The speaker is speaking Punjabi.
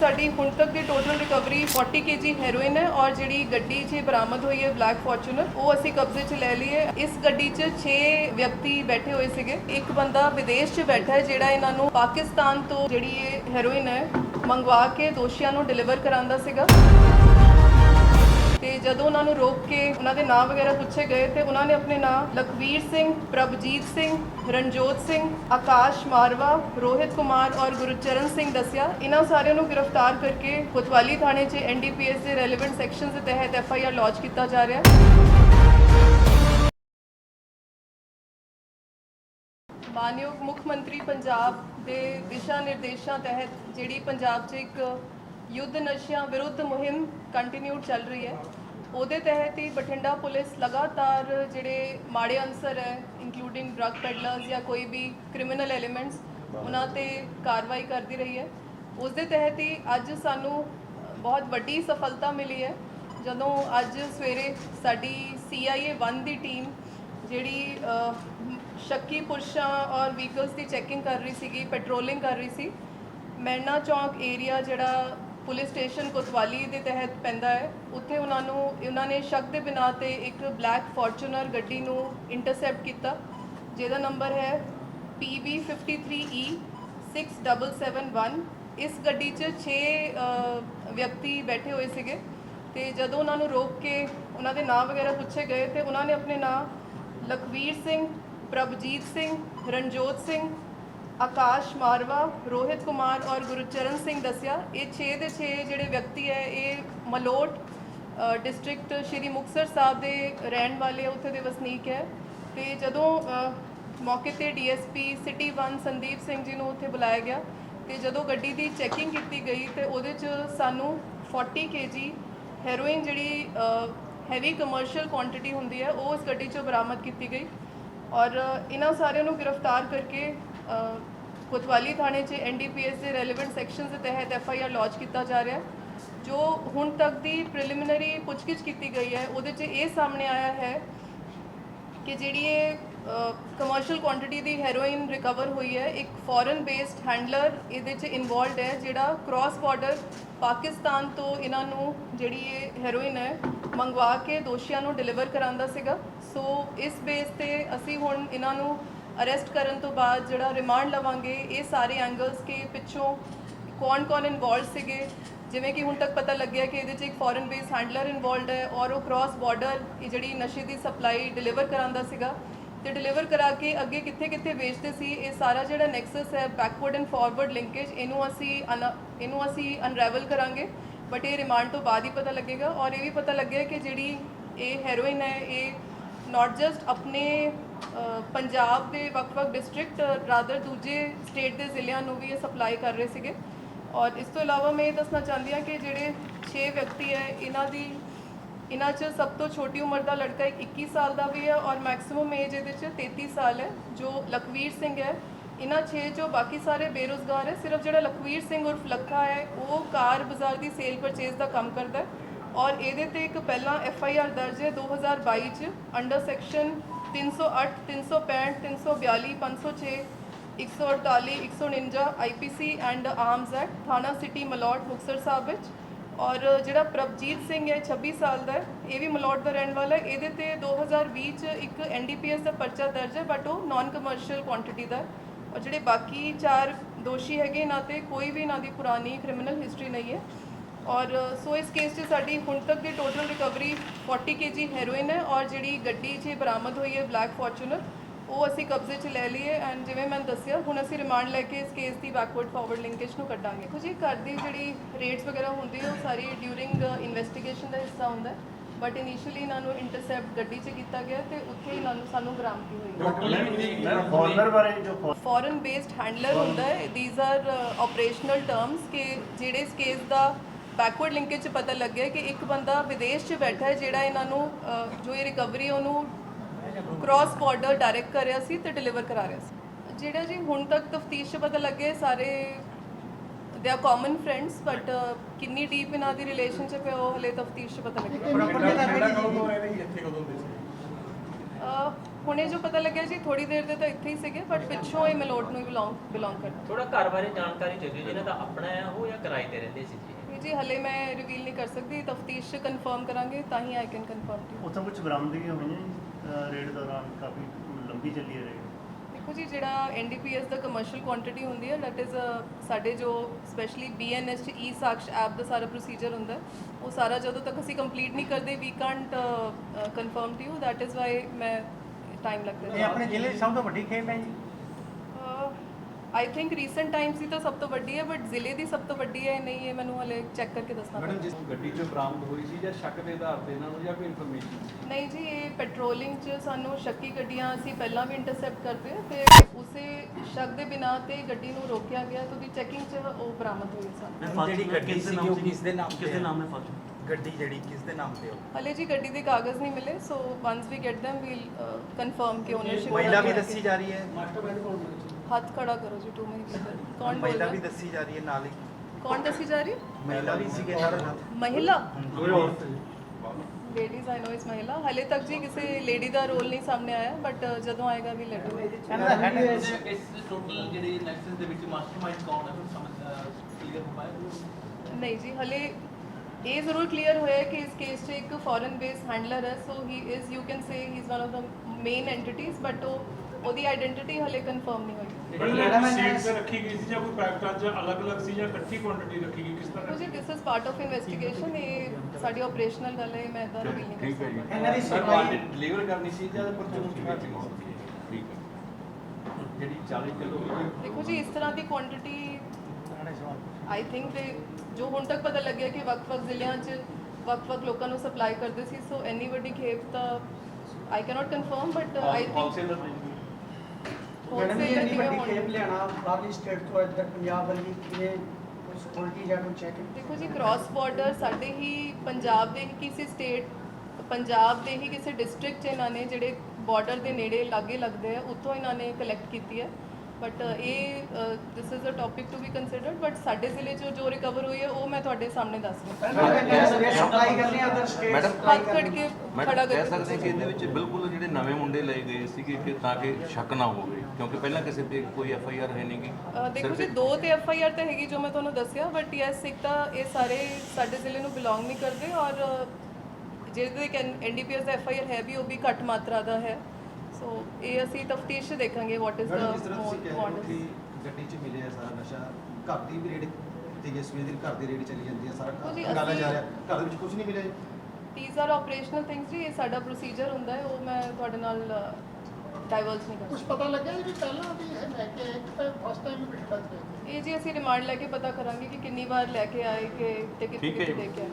ਸਾਡੀ ਹੁਣ ਤੱਕ ਦੀ ਟੋਟਲ ਰਿਕਵਰੀ 40 ਕੇਜੀ ਹੈਰੋਇਨ ਹੈ ਔਰ ਜਿਹੜੀ ਗੱਡੀ 'ਚ ਬਰਾਮਦ ਹੋਈ ਹੈ ਬਲੈਕ ਫੋਰਚੂਨਰ ਉਹ ਅਸੀਂ ਕਬਜ਼ੇ 'ਚ ਲੈ ਲਈ ਹੈ ਇਸ ਗੱਡੀ 'ਚ 6 ਵਿਅਕਤੀ ਬੈਠੇ ਹੋਏ ਸੀਗੇ। ਇੱਕ ਬੰਦਾ ਵਿਦੇਸ਼ 'ਚ ਬੈਠਾ ਹੈ, ਜਿਹੜਾ ਇਹਨਾਂ ਨੂੰ ਪਾਕਿਸਤਾਨ ਤੋਂ ਜਿਹੜੀ ਇਹ ਹੈਰੋਇਨ ਹੈ ਮੰਗਵਾ ਕੇ ਦੋਸ਼ੀਆਂ ਨੂੰ ਡਿਲੀਵਰ ਕਰਾਉਂਦਾ ਸੀਗਾ। ਜਦੋਂ ਉਹਨਾਂ ਨੂੰ ਰੋਕ ਕੇ ਉਹਨਾਂ ਦੇ ਨਾਂ ਵਗੈਰਾ ਪੁੱਛੇ ਗਏ ਤੇ ਉਹਨਾਂ ਨੇ ਆਪਣੇ ਨਾਂ ਲਖਵੀਰ ਸਿੰਘ, ਪ੍ਰਭਜੀਤ ਸਿੰਘ, ਰਣਜੋਤ ਸਿੰਘ, ਆਕਾਸ਼ ਮਾਰਵਾ, ਰੋਹਿਤ ਕੁਮਾਰ ਔਰ ਗੁਰਚਰਨ ਸਿੰਘ ਦੱਸਿਆ। ਇਹਨਾਂ ਸਾਰਿਆਂ ਨੂੰ ਗ੍ਰਿਫਤਾਰ ਕਰਕੇ ਕੋਤਵਾਲੀ ਥਾਣੇ 'ਚ ਐਨਡੀਪੀਐਸ ਦੇ ਰੈਲੇਵੈਂਟ ਸੈਕਸ਼ਨਸ ਦੇ ਤਹਿਤ ਐਫਆਈਆਰ ਲੌਂਚ ਕੀਤਾ ਜਾ ਰਿਹਾ। ਹੈ ਮਾਨਯੋਗ ਮੁੱਖ ਮੰਤਰੀ ਪੰਜਾਬ ਦੇ ਦਿਸ਼ਾ ਨਿਰਦੇਸ਼ਾਂ ਤਹਿਤ ਜਿਹੜੀ ਪੰਜਾਬ 'ਚ ਇੱਕ ਯੁੱਧ ਨਸ਼ਿਆਂ ਵਿਰੁੱਧ ਮੁਹਿੰਮ ਕੰਟੀਨਿਊ ਚੱਲ ਰਹੀ ਹੈ। ਉਹਦੇ ਤਹਿਤ ਹੀ ਬਠਿੰਡਾ ਪੁਲਿਸ ਲਗਾਤਾਰ ਜਿਹੜੇ ਮਾੜੇ ਅਨਸਰ ਹੈ ਇਨਕਲੂਡਿੰਗ ਡਰੱਗ ਪੈਡਲਰਸ ਜਾਂ ਕੋਈ ਵੀ ਕ੍ਰਿਮੀਨਲ ਐਲੀਮੈਂਟਸ ਉਹਨਾਂ ਤੇ ਕਾਰਵਾਈ ਕਰਦੀ ਰਹੀ ਹੈ। ਉਸ ਦੇ ਤਹਿਤ ਹੀ ਅੱਜ ਸਾਨੂੰ ਬਹੁਤ ਵੱਡੀ ਸਫਲਤਾ ਮਿਲੀ ਹੈ। ਜਦੋਂ ਅੱਜ ਸਵੇਰੇ ਸਾਡੀ CIA 1 ਦੀ ਟੀਮ ਜਿਹੜੀ ਸ਼ੱਕੀ ਪੁਰਸ਼ਾਂ ਔਰ ਵਹੀਕਲਸ ਦੀ ਚੈਕਿੰਗ ਕਰ ਰਹੀ ਸੀਗੀ ਪੈਟਰੋਲਿੰਗ ਕਰ ਰਹੀ ਸੀ, ਮੈਨਾ ਚੌਂਕ ਏਰੀਆ ਜਿਹੜਾ ਪੁਲਿਸ ਸਟੇਸ਼ਨ ਕੋਤਵਾਲੀ ਦੇ ਤਹਿਤ ਪੈਂਦਾ ਹੈ। ਉੱਥੇ ਉਹਨਾਂ ਨੂੰ, ਉਹਨਾਂ ਨੇ ਸ਼ੱਕ ਦੇ ਬਿਨਾਂ ਤੇ ਇੱਕ ਬਲੈਕ ਫੋਰਚੂਨਰ ਗੱਡੀ ਨੂੰ ਇੰਟਰਸੈਪਟ ਕੀਤਾ, ਜਿਹਦਾ ਨੰਬਰ ਹੈ PB53E 6771 ਇਸ ਗੱਡੀ 'ਚ 6 ਵਿਅਕਤੀ ਬੈਠੇ ਹੋਏ ਸੀਗੇ ਤੇ ਜਦੋਂ ਉਹਨਾਂ ਨੂੰ ਰੋਕ ਕੇ ਉਹਨਾਂ ਦੇ ਨਾਮ ਵਗੈਰਾ ਪੁੱਛੇ ਗਏ ਤੇ ਉਹਨਾਂ ਨੇ ਆਪਣੇ ਨਾਮ ਲਖਵੀਰ ਸਿੰਘ, ਪ੍ਰਭਜੀਤ ਸਿੰਘ, ਰਣਜੋਤ ਸਿੰਘ ਆਕਾਸ਼ ਮਾਰਵਾ, ਰੋਹਿਤ ਕੁਮਾਰ ਔਰ ਗੁਰਚਰਨ ਸਿੰਘ ਦੱਸਿਆ, ਇਹ 6 ਦੇ 6 ਜਿਹੜੇ ਵਿਅਕਤੀ ਹੈ, ਇਹ ਮਲੋਟ ਡਿਸਟ੍ਰਿਕਟ ਸ਼੍ਰੀ ਮੁਕਤਸਰ ਸਾਹਿਬ ਦੇ ਰਹਿਣ ਵਾਲੇ ਉੱਥੇ ਦੇ ਵਸਨੀਕ ਹੈ। ਤੇ ਜਦੋਂ ਮੌਕੇ ਤੇ ਡੀਐਸਪੀ ਸਿਟੀ 1 ਸੰਦੀਪ ਸਿੰਘ ਜੀ ਨੂੰ ਉੱਥੇ ਬੁਲਾਇਆ ਗਿਆ, ਤੇ ਜਦੋਂ ਗੱਡੀ ਦੀ ਚੈਕਿੰਗ ਕੀਤੀ ਗਈ, ਤੇ ਉਹਦੇ 'ਚ ਸਾਨੂੰ 40 ਕੇਜੀ ਹੈਰੋਇਨ ਜਿਹੜੀ ਹੈਵੀ ਕਮਰਸ਼ੀਅਲ ਕੁਆਂਟੀਟੀ ਹੁੰਦੀ ਹੈ, ਉਹ ਉਸ ਗੱਡੀ 'ਚੋਂ ਬਰਾਮਦ ਕੀਤੀ ਗਈ। ਔਰ ਇਹਨਾਂ ਸਾਰਿਆਂ ਨੂੰ ਗ੍ਰਿਫਤਾਰ ਕਰਕੇ ਕੋਤਵਾਲੀ ਥਾਣੇ 'ਚ ਐਨਡੀਪੀਐਸ ਦੇ ਰੈਲੇਵੈਂਟ ਸੈਕਸ਼ਨਸ ਦੇ ਤਹਿਤ ਐਫਆਈਆਰ ਲੌਂਚ ਕੀਤਾ ਜਾ ਰਿਹਾ ਹੈ। ਜੋ ਹੁਣ ਤੱਕ ਦੀ ਪ੍ਰੀਲਿਮਿਨਰੀ ਪੁੱਛਗਿੱਛ ਕੀਤੀ ਗਈ ਹੈ, ਉਹਦੇ 'ਚ ਇਹ ਸਾਹਮਣੇ ਆਇਆ ਹੈ ਕਿ ਜਿਹੜੀ ਇਹ ਕਮਰਸ਼ੀਅਲ ਕੁਆਂਟੀਟੀ ਦੀ ਹੈਰੋਇਨ ਰਿਕਵਰ ਹੋਈ ਹੈ, ਇੱਕ ਫੋਰਨ ਬੇਸਡ ਹੈਂਡਲਰ ਇਹਦੇ 'ਚ ਇਨਵੋਲਡ ਹੈ, ਜਿਹੜਾ ਕ੍ਰਾਸ ਬਾਰਡਰ ਪਾਕਿਸਤਾਨ ਤੋਂ ਇਹਨਾਂ ਨੂੰ ਜਿਹੜੀ ਇਹ ਹੈਰੋਇਨ ਹੈ, ਮੰਗਵਾ ਕੇ ਦੋਸ਼ੀਆਂ ਨੂੰ ਡਿਲੀਵਰ ਕਰਾਉਂਦਾ ਸੀਗਾ। ਸੋ ਇਸ ਬੇਸ ਤੇ ਅਸੀਂ ਹੁਣ ਇਹਨਾਂ ਨੂੰ ਅਰੈਸਟ ਕਰਨ ਤੋਂ ਬਾਅਦ ਜਿਹੜਾ ਰਿਮਾਂਡ ਲਵਾਂਗੇ, ਇਹ ਸਾਰੇ ਐਂਗਲਸ ਕਿ ਪਿੱਛੋਂ ਕੌਣ ਕੌਣ ਇਨਵੋਲਡ ਸੀਗੇ? ਜਿਵੇਂ ਕਿ ਹੁਣ ਤੱਕ ਪਤਾ ਲੱਗਿਆ ਕਿ ਇਹਦੇ 'ਚ ਇੱਕ ਫੋਰਨ ਬੇਸ ਹੈਂਡਲਰ ਇਨਵੋਲਡ ਹੈ ਔਰ ਉਹ ਕ੍ਰਾਸ ਬਾਰਡਰ ਜਿਹੜੀ ਨਸ਼ੇ ਦੀ ਸਪਲਾਈ ਡਿਲੀਵਰ ਕਰਾਉਂਦਾ ਸੀਗਾ ਤੇ ਡਿਲੀਵਰ ਕਰਾ ਕੇ ਅੱਗੇ ਕਿੱਥੇ ਕਿੱਥੇ ਵੇਚਦੇ ਸੀ, ਇਹ ਸਾਰਾ ਜਿਹੜਾ ਨੈਕਸਸ ਹੈ ਬੈਕਵਰਡ ਐਂਡ ਫਾਰਵਰਡ ਲਿੰਕੇਜ ਇਹਨੂੰ ਅਸੀਂ ਅਨ- ਇਹਨੂੰ ਅਸੀਂ ਅਨਰੈਵਲ ਕਰਾਂਗੇ ਬਟ ਇਹ ਰਿਮਾਂਡ ਤੋਂ ਬਾਅਦ ਹੀ ਪਤਾ ਲੱਗੇਗਾ ਔਰ ਇਹ ਵੀ ਪਤਾ ਲੱਗਿਆ ਕਿ ਜਿਹੜੀ ਇਹ ਹੈਰੋਇਨ ਹੈ, ਇਹ ਨਾਟ ਜਸਟ ਆਪਣੇ ਪੰਜਾਬ ਦੇ ਵੱਖ-ਵੱਖ ਡਿਸਟ੍ਰਿਕਟ ਰਾਦਰ ਦੂਜੇ ਸਟੇਟ ਦੇ ਜ਼ਿਲ੍ਹਿਆਂ ਨੂੰ ਵੀ ਇਹ ਸਪਲਾਈ ਕਰ ਰਹੇ ਸੀਗੇ। ਔਰ ਇਸ ਤੋਂ ਇਲਾਵਾ ਮੈਂ ਇਹ ਦੱਸਣਾ ਚਾਹੁੰਦੀ ਹਾਂ ਕਿ ਜਿਹੜੇ 6 ਵਿਅਕਤੀ ਹੈ, ਇਹਨਾਂ ਦੀ, ਇਹਨਾਂ 'ਚ ਸਭ ਤੋਂ ਛੋਟੀ ਉਮਰ ਦਾ ਲੜਕਾ ਇੱਕ 21 ਸਾਲ ਦਾ ਵੀ ਹੈ ਔਰ ਮੈਕਸਿਮਮ ਏਜ ਇਹਦੇ 'ਚ 33 ਸਾਲ ਹੈ, ਜੋ ਲਖਵੀਰ ਸਿੰਘ ਹੈ। ਇਹਨਾਂ 6 'ਚੋਂ ਬਾਕੀ ਸਾਰੇ ਬੇਰੋਜ਼ਗਾਰ ਹੈ, ਸਿਰਫ ਜਿਹੜਾ ਲਖਵੀਰ ਸਿੰਘ ਉਰਫ ਲੱਖਾ ਹੈ, ਉਹ ਕਾਰ ਬਾਜ਼ਾਰ ਦੀ ਸੇਲ ਪਰਚੇਸ ਦਾ ਕੰਮ ਕਰਦਾ ਔਰ ਇਹਦੇ ਤੇ ਇੱਕ ਪਹਿਲਾਂ ਐਫ ਆਈ ਆਰ ਦਰਜ ਹੈ 2022 ਚ under section 308 365 342 506 148 149 IPC and arms act ਥਾਣਾ ਸਿਟੀ ਮਲੌਟ ਮੁਕਤਸਰ ਸਾਹਿਬ ਵਿੱਚ। ਔਰ ਜਿਹੜਾ ਪ੍ਰਭਜੀਤ ਸਿੰਘ ਹੈ 26 ਸਾਲ ਦਾ ਹੈ, ਇਹ ਵੀ ਮਲੌਟ ਦਾ ਰਹਿਣ ਵਾਲਾ ਹੈ। ਇਹਦੇ ਤੇ 2020 ਚ ਇੱਕ ਐਨਡੀਪੀਐਸ ਦਾ ਪਰਚਾ ਦਰਜ ਹੈ, ਬਟ ਉਹ ਨਾਨ ਕਮਰਸ਼ੀਅਲ ਕੁਆਂਟੀਟੀ ਦਾ ਔਰ ਜਿਹੜੇ ਬਾਕੀ ਚਾਰ ਦੋਸ਼ੀ ਹੈਗੇ, ਇਹਨਾਂ ਤੇ ਕੋਈ ਵੀ ਇਹਨਾਂ ਦੀ ਪੁਰਾਣੀ ਕ੍ਰਿਮੀਨਲ ਹਿਸਟਰੀ ਨਹੀਂ ਹੈ। ਔਰ ਸੋ ਇਸ ਕੇਸ 'ਚ ਸਾਡੀ ਹੁਣ ਤੱਕ ਦੀ ਟੋਟਲ ਰਿਕਵਰੀ 40 ਕੇਜੀ ਹੈਰੋਇਨ ਹੈ ਔਰ ਜਿਹੜੀ ਗੱਡੀ 'ਚ ਬਰਾਮਦ ਹੋਈ ਹੈ ਬਲੈਕ ਫੋਰਚੂਨਰ ਉਹ ਅਸੀਂ ਕਬਜ਼ੇ 'ਚ ਲੈ ਲਈਏ ਐਂਡ ਜਿਵੇਂ ਮੈਂ ਦੱਸਿਆ ਹੁਣ ਅਸੀਂ ਰਿਮਾਂਡ ਲੈ ਕੇ ਇਸ ਕੇਸ ਦੀ ਬੈਕਵਰਡ ਫਾਰਵਰਡ ਲਿੰਕੇਜ ਨੂੰ ਕੱਢਾਂਗੇ। ਕੁਝ ਜੀ ਘਰ ਦੀ ਜਿਹੜੀ ਰੇਟਸ ਵਗੈਰਾ ਹੁੰਦੀ ਹੈ ਉਹ ਸਾਰੀ ਡਿਊਰਿੰਗ ਇਨਵੈਸਟੀਗੇਸ਼ਨ ਦਾ ਹਿੱਸਾ ਹੁੰਦਾ ਬਟ ਇਨੀਸ਼ੀਅਲੀ ਇਹਨਾਂ ਨੂੰ ਇੰਟਰਸੈਪਟ ਗੱਡੀ 'ਚ ਕੀਤਾ ਗਿਆ ਤੇ ਉੱਥੇ ਇਹਨਾਂ ਨੂੰ ਸਾਨੂੰ ਬਰਾਮਦੀ ਹੋਈ। ਫੋਰਨਰ ਬਾਰੇ ਜੋ ਫੋਰਨ ਬੇਸਡ ਹੈਂਡਲਰ ਹੁੰਦਾ ਹੈ। ਥੀਸ ਆਰ ਆਪਰੇਸ਼ਨਲ ਟਰਮਸ ਕਿ ਜਿਹੜੇ ਇਸ ਕੇਸ ਦਾ ਬੈਕਵਰਡ ਲਿੰਕੇਜ 'ਚ ਪਤਾ ਲੱਗਿਆ ਕਿ ਇੱਕ ਬੰਦਾ ਵਿਦੇਸ਼ 'ਚ ਬੈਠਾ ਹੈ ਜਿਹੜਾ ਇਹਨਾਂ ਨੂੰ ਜੋ ਇਹ ਰਿਕਵਰੀ ਉਹਨੂੰ ਕ੍ਰਾਸ ਬਾਰਡਰ ਡਾਇਰੈਕਟ ਕਰ ਰਿਹਾ ਸੀ ਤੇ ਡਿਲੀਵਰ ਕਰਾ ਰਿਹਾ ਸੀ। ਜਿਹੜਾ ਜੀ ਹੁਣ ਤੱਕ ਤਫਤੀਸ਼ 'ਚ ਪਤਾ ਲੱਗਿਆ ਸਾਰੇ ਦੇ ਆ ਕਾਮਨ ਫਰੈਂਡਸ ਬਟ ਕਿੰਨੀ ਡੀਪ ਇਹਨਾਂ ਦੀ ਰਿਲੇਸ਼ਨਸ਼ਿਪ ਹੈ ਉਹ ਹਲੇ ਤਫਤੀਸ਼ 'ਚ ਪਤਾ ਅਹ ਹੁਣੇ ਜੋ ਪਤਾ ਲੱਗਿਆ ਜੀ ਥੋੜੀ ਦੇਰ ਦੇ ਤਾਂ ਇੱਥੇ ਹੀ ਸੀਗੇ ਬਟ ਪਿੱਛੋਂ ਇਹ ਮਲੋਟ ਨੂੰ ਬਿਲੋਂਗ ਬਿਲੋਂਗ ਕਰਦੇ ਥੋੜਾ ਘਰ ਬਾਰੇ ਜਾਣਕਾਰੀ ਦੇ ਦਿਓ ਜਿਹਨਾਂ ਦਾ ਆਪਣਾ ਹੈ ਉਹ ਜਾਂ ਕਿਰਾਏ ਤੇ ਰਹਿੰਦੇ ਸੀ ਜੀ? ਜੀ ਹਲੇ ਮੈਂ ਰਿਵੀਲ ਨਹੀਂ ਕਰ ਸਕਦੀ ਤਫਤੀਸ਼ ਚ ਕਨਫਰਮ ਕਰਾਂਗੇ ਤਾਂ ਹੀ ਆਈ ਕੈਨ ਕਨਫਰਮ ਟੂ ਉੱਥੋਂ ਕੁਝ ਬਰਾਮਦਗੀਆਂ ਹੋਈਆਂ ਰੇਡ ਦੌਰਾਨ ਕਾਫੀ ਲੰਬੀ ਚੱਲੀ ਹੈ ਰੇਡ ਦੇਖੋ ਜੀ ਜਿਹੜਾ ਐਨਡੀਪੀਐਸ ਦਾ ਕਮਰਸ਼ੀਅਲ ਕੁਆਂਟੀਟੀ ਹੁੰਦੀ ਹੈ ਦੈਟ ਇਜ਼ ਸਾਡੇ ਜੋ ਸਪੈਸ਼ਲੀ ਬੀਐਨਐਸ ਚ ਈ ਸਾਕਸ਼ ਐਪ ਦਾ ਸਾਰਾ ਪ੍ਰੋਸੀਜਰ ਹੁੰਦਾ ਹੈ ਉਹ ਸਾਰਾ ਜਦੋਂ ਤੱਕ ਅਸੀਂ ਕੰਪਲੀਟ ਨਹੀਂ ਕਰਦੇ we can't confirm to you that is why ਮੈਂ ਟਾਈਮ ਲੱਗਦਾ ਇਹ ਆਪਣੇ ਜ਼ਿਲ੍ਹੇ ਦੀ ਸਭ ਤੋਂ ਵੱਡੀ ਖੇਪ ਹੈ ਜੀ। ਆਈ ਥਿੰਕ ਰੀਸੈਂਟ ਟਾਈਮਸ ਦੀ ਤਾਂ ਸਭ ਤੋਂ ਵੱਡੀ ਹੈ ਬਟ ਜ਼ਿਲ੍ਹੇ ਦੀ ਸਭ ਤੋਂ ਵੱਡੀ ਹੈ ਨਹੀਂ ਇਹ ਮੈਨੂੰ ਹਲੇ ਚੈੱਕ ਕਰਕੇ ਦੱਸਣਾ ਮੈਡਮ ਜਿਸ ਗੱਡੀ 'ਚ ਬਰਾਮਦ ਹੋਈ ਸੀ ਜਾਂ ਸ਼ੱਕ ਦੇ ਆਧਾਰ ਤੇ ਇਹਨਾਂ ਨੂੰ ਜਾਂ ਕੋਈ ਇਨਫੋਰਮੇਸ਼ਨ ਨਹੀਂ ਜੀ ਇਹ ਪੈਟਰੋਲਿੰਗ 'ਚ ਸਾਨੂੰ ਸ਼ੱਕੀ ਗੱਡੀਆਂ ਅਸੀਂ ਪਹਿਲਾਂ ਵੀ ਇੰਟਰਸੈਪਟ ਕਰਦੇ ਹਾਂ ਤੇ ਉਸੇ ਸ਼ੱਕ ਦੇ ਬਿਨਾਂ ਤੇ ਗੱਡੀ ਨੂੰ ਰੋਕਿਆ ਗਿਆ ਤੇ ਉਹਦੀ ਚੈਕਿੰਗ 'ਚ ਉਹ ਬਰਾਮਦ ਹੋਈ ਸਾਨੂੰ। ਜਿਹੜੀ ਗੱਡੀ ਸੀ ਉਹ ਕਿਸ ਦੇ ਨਾਮ ਕਿਸ ਦੇ? ਨਾਮ ਹੈ ਫਾਲਤੂ? ਗੱਡੀ ਜਿਹੜੀ ਕਿਸ ਦੇ ਨਾਮ ਤੇ ਹੋ ਹਲੇ ਜੀ ਗੱਡੀ ਦੇ ਕਾਗਜ਼ ਨਹੀਂ ਮਿਲੇ so once we get them will confirm ਕਿ ਓਨਰਸ਼ਿਪ ਮਹਿਲਾ ਵੀ ਦੱਸੀ ਜਾ ਰਹੀ ਹੈ? ਹੱਥ ਖੜਾ ਕਰੋ ਜੀ ਟੂ ਮਿੰਟ ਕੌਣ ਬੋਲ ਮਹਿਲਾ ਰਿਹਾ ਵੀ ਦੱਸੀ ਜਾ ਰਹੀ ਹੈ ਨਾਲ ਹੀ। ਕੌਣ ਦੱਸੀ ਜਾ ਰਹੀ ਹੈ? ਮਹਿਲਾ ਵੀ ਸੀਗੇ ਨਾਲ ਨਾਲ ਮਹਿਲਾ? ਕੋਈ ਔਰਤ ਲੇਡੀਜ਼ ਆਈ ਨੋ ਇਸ ਮਹਿਲਾ। ਹਲੇ ਤੱਕ ਜੀ ਕਿਸੇ ਲੇਡੀ ਦਾ ਰੋਲ ਨਹੀਂ ਸਾਹਮਣੇ ਆਇਆ ਬਟ ਜਦੋਂ ਆਏਗਾ ਵੀ ਲੈਟ ਇਹਨਾਂ ਦਾ ਹੈਡ ਇਸ ਟੋਟਲ ਜਿਹੜੇ ਨੈਕਸਸ ਦੇ ਵਿੱਚ ਮਾਸਟਰਮਾਈਂਡ ਕੌਣ ਹੈ? ਫਿਰ ਸਮਝ ਕਲੀਅਰ ਹੋ ਪਾਇਆ? ਨਹੀਂ ਜੀ ਹਲੇ ਇਹ ਜ਼ਰੂਰ ਕਲੀਅਰ ਹੋਇਆ ਕਿ ਇਸ ਕੇਸ 'ਚ ਇੱਕ ਫੋਰਨ ਬੇਸ ਹੈਂਡਲਰ ਹੈ so he is you can say he is one of the main entities but ਉਹ ਉਹਦੀ ਆਇਡੈਂਟੀਟੀ ਹਲੇ ਕਨਫਰਮ ਨਹੀਂ ਹੋਈ। ਮੈਡਮ ਸੀਟ ਤੇ ਰੱਖੀ ਗਈ ਸੀ ਜਾਂ ਕੋਈ ਪੈਕਟਾਂ 'ਚ ਅਲੱਗ-ਅਲੱਗ ਸੀ ਜਾਂ ਇਕੱਠੀ ਕੁਆਂਟੀਟੀ ਰੱਖੀ ਗਈ ਕਿਸ ਦੇਖੋ ਤਰ੍ਹਾਂ ਜੀ this is part of investigation ਇਹ ਸਾਡੀ ਆਪਰੇਸ਼ਨਲ ਗੱਲ ਹੈ ਮੈਂ ਇਦਾਂ ਰਿਵੀਲ ਨਹੀਂ ਕਰ ਸਕਦੀ ਇਹਨਾਂ ਦੀ ਸਰ ਸਪਲਾਈ ਡਿਲੀਵਰ ਕਰਨੀ ਸੀ ਜਾਂ ਪਰਚੂਨ ਚ ਵੇਚਣੀ ਸੀ? ਠੀਕ ਹੈ। ਜਿਹੜੀ 40 ਕਿਲੋ ਦੇਖੋ ਜੀ ਇਸ ਤਰ੍ਹਾਂ ਦੀ ਕੁਆਂਟੀਟੀ ਆਈ ਥਿੰਕ ਦੇ ਜੋ ਹੁਣ ਤੱਕ ਪਤਾ ਲੱਗਿਆ ਕਿ ਵੱਖ-ਵੱਖ ਜ਼ਿਲ੍ਹਿਆਂ 'ਚ ਵੱਖ-ਵੱਖ ਲੋਕਾਂ ਨੂੰ ਸਪਲਾਈ ਕਰਦੇ ਸੀ ਸੋ ਐਨੀ ਵੱਡੀ ਖੇਪ ਤਾਂ I cannot confirm but I think wholesaler madam ਇਹ ਇੰਨੀ ਵੱਡੀ ਹੋਣਗੇ। ਖੇਪ ਲਿਆਣਾ ਬਾਹਰਲੀ ਸਟੇਟ ਤੋਂ ਇੱਧਰ ਪੰਜਾਬ ਵੱਲੀ ਕਿਵੇਂ ਕੋਈ ਸਿਕਿਉਰਿਟੀ ਜਾਂ ਕੋਈ ਚੈੱਕ ਦੇਖੋ ਜੀ ਕ੍ਰਾਸ ਬਾਰਡਰ ਸਾਡੇ ਹੀ ਪੰਜਾਬ ਦੇ ਹੀ ਕਿਸੇ ਸਟੇਟ ਪੰਜਾਬ ਦੇ ਹੀ ਕਿਸੇ ਡਿਸਟ੍ਰਿਕਟ 'ਚ ਇਹਨਾਂ ਨੇ ਜਿਹੜੇ ਬਾਰਡਰ ਦੇ ਨੇੜੇ ਲਾਗੇ ਲੱਗਦੇ ਆ ਉੱਥੋਂ ਇਹਨਾਂ ਨੇ ਕਲੈਕਟ ਕੀਤੀ ਹੈ ਬਟ ਇਹ this is a topic to be considered but ਸਾਡੇ ਜ਼ਿਲ੍ਹੇ 'ਚੋਂ ਜੋ ਰਿਕਵਰ ਹੋਈ ਹੈ ਉਹ ਮੈਂ ਤੁਹਾਡੇ ਸਾਹਮਣੇ ਦੱਸ ਰਹੀ ਹਾਂ। ਸਪਲਾਈ ਕਰਨੇ ਅਦਰ ਸਟੇਟ ਮੈਡਮ, ਹੱਥ ਖੜ ਕੇ ਖੜਾ ਕਹਿ ਕਰਕੇ ਸਕਦੇ ਕਿ ਇਹਦੇ ਵਿੱਚ ਬਿਲਕੁਲ ਜਿਹੜੇ ਨਵੇਂ ਮੁੰਡੇ ਲਏ ਗਏ ਸੀਗੇ ਕਿ ਤਾਂ ਕਿ ਸ਼ੱਕ ਨਾ ਹੋਵੇ ਕਿਉਂਕਿ ਪਹਿਲਾਂ ਕਿਸੇ ਤੇ ਕੋਈ ਐਫ ਆਈ ਆਰ ਹੈ ਨਹੀਂਗੀ। ਦੇਖੋ ਜੀ ਦੋ ਤੇ ਐਫ ਆਈ ਆਰ ਤਾਂ ਹੈਗੀ ਜੋ ਮੈਂ ਤੁਹਾਨੂੰ ਦੱਸਿਆ ਬਟ ਯੈਸ ਇੱਕ ਤਾਂ ਇਹ ਸਾਰੇ ਸਾਡੇ ਜ਼ਿਲ੍ਹੇ ਨੂੰ ਬਿਲੋਂਗ ਨਹੀਂ ਕਰਦੇ ਔਰ ਜਿਹਦੇ ਕਿ ਐਨਡੀਪੀਐਸ ਦਾ ਐਫ ਆਈ ਆਰ ਹੈ ਵੀ ਉਹ ਵੀ ਘੱਟ ਮਾਤਰਾ ਦਾ ਹੈ। ਸੋ ਇਹ ਅਸੀਂ ਤਫਤੀਸ਼ ਦੇਖਾਂਗੇ ਵਾਟ ਇਜ਼ ਮੈਡਮ ਜਿਸ ਤਰ੍ਹਾਂ ਦਾ ਤੁਸੀਂ ਕਹਿ ਰਹੇ ਹੋ ਕਿ ਗੱਡੀ 'ਚ ਮਿਲਿਆ ਸਾਰਾ ਨਸ਼ਾ ਘਰ ਦੀ ਵੀ ਰੇਡ ਤੇ ਵੇਲੇ ਦੀ ਘਰ ਦੀ ਰੇਡ ਚੱਲੀ ਜਾਂਦੀ ਹੈ ਸਾਰਾ ਉਹ ਜੀ ਗਾਲਾ ਜਾ ਅਸੀਂ- ਰਿਹਾ ਘਰ ਦੇ ਵਿੱਚ ਕੁਝ ਨਹੀਂ ਮਿਲਿਆ ਜੀ। ਥੀਸ ਆਰ ਆਪਰੇਸ਼ਨਲ ਥਿੰਗਸ ਜੀ ਇਹ ਸਾਡਾ ਪ੍ਰੋਸੀਜਰ ਹੁੰਦਾ ਹੈ ਉਹ ਮੈਂ ਤੁਹਾਡੇ ਨਾਲ ਡਾਈਵਰਜ ਨਹੀਂ ਕਰ ਕੁਝ ਪਤਾ ਲੱਗਿਆ ਜੀ ਪਹਿਲਾਂ ਵੀ ਇਹ ਲੈ ਕੇ ਇੱਕ ਤਾਂ ਫਸਟ ਟਾਈਮ ਚ ਗਏ ਇਹ ਜੀ ਅਸੀਂ ਰਿਮਾਂਡ ਲੈ ਕੇ ਪਤਾ ਕਰਾਂਗੇ ਕਿ ਕਿੰਨੀ ਵਾਰ ਲੈ ਕੇ ਆਏ ਕਿ ਤੇ ਕਿੱਥੇ ਠੀਕ ਹੈ ਕਿੱਥੇ ਜੀ। ਲੈ ਕੇ ਆਏ।